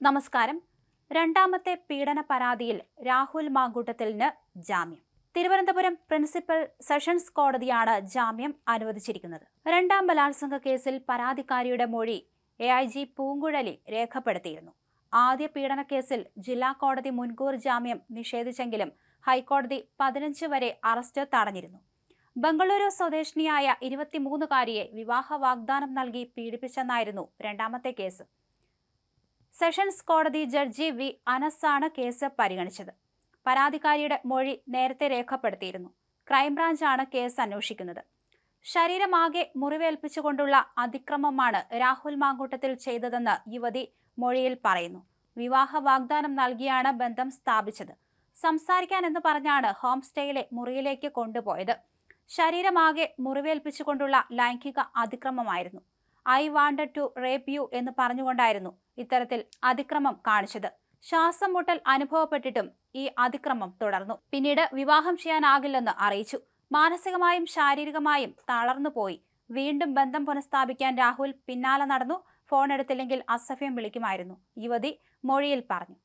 നമസ്കാരം. രണ്ടാമത്തെ പീഡന പരാതിയിൽ രാഹുൽ മാങ്കൂട്ടത്തിലിന് ജാമ്യം. തിരുവനന്തപുരം പ്രിൻസിപ്പൽ സെഷൻസ് കോടതിയാണ് ജാമ്യം അനുവദിച്ചിരിക്കുന്നത്. രണ്ടാം ബലാത്സംഗ കേസിൽ പരാതിക്കാരിയുടെ മൊഴി എ ഐ ജി പൂങ്കുഴലി രേഖപ്പെടുത്തിയിരുന്നു. ആദ്യ പീഡന കേസിൽ ജില്ലാ കോടതി മുൻകൂർ ജാമ്യം നിഷേധിച്ചെങ്കിലും ഹൈക്കോടതി പതിനഞ്ച് വരെ അറസ്റ്റ് തടഞ്ഞിരുന്നു. ബംഗളൂരു സ്വദേശിനിയായ ഇരുപത്തിമൂന്നുകാരിയെ വിവാഹ വാഗ്ദാനം നൽകി പീഡിപ്പിച്ചെന്നായിരുന്നു രണ്ടാമത്തെ കേസ്. സെഷൻസ് കോടതി ജഡ്ജി വി അനസാണ് കേസ് പരിഗണിച്ചത്. പരാതിക്കാരിയുടെ മൊഴി നേരത്തെ രേഖപ്പെടുത്തിയിരുന്നു. ക്രൈംബ്രാഞ്ചാണ് കേസ് അന്വേഷിക്കുന്നത്. ശരീരമാകെ മുറിവേൽപ്പിച്ചുകൊണ്ടുള്ള അതിക്രമമാണ് രാഹുൽ മാങ്കൂട്ടത്തിൽ ചെയ്തതെന്ന് യുവതി മൊഴിയിൽ പറയുന്നു. വിവാഹ വാഗ്ദാനം നൽകിയാണ് ബന്ധം സ്ഥാപിച്ചത്. സംസാരിക്കാൻ എന്ന് പറഞ്ഞാണ് ഹോം സ്റ്റേയിലെ മുറിയിലേക്ക് കൊണ്ടുപോയത്. ശരീരമാകെ മുറിവേൽപ്പിച്ചുകൊണ്ടുള്ള ലൈംഗിക അതിക്രമമായിരുന്നു. I wanted to rape you എന്ന് പറഞ്ഞുകൊണ്ടായിരുന്നു ഇത്തരത്തിൽ അതിക്രമം കാണിച്ചത്. ശ്വാസം മുട്ടൽ അനുഭവപ്പെട്ടിട്ടും ഈ അതിക്രമം തുടർന്നു. പിന്നീട് വിവാഹം ചെയ്യാനാകില്ലെന്ന് അറിയിച്ചു. മാനസികമായും ശാരീരികമായും തളർന്നു പോയി. വീണ്ടും ബന്ധം പുനഃസ്ഥാപിക്കാൻ രാഹുൽ പിന്നാലെ നടന്നു. ഫോൺ എടുത്തില്ലെങ്കിൽ അസഭ്യം വിളിക്കുമായിരുന്നു. യുവതി മൊഴിയിൽ പറഞ്ഞു.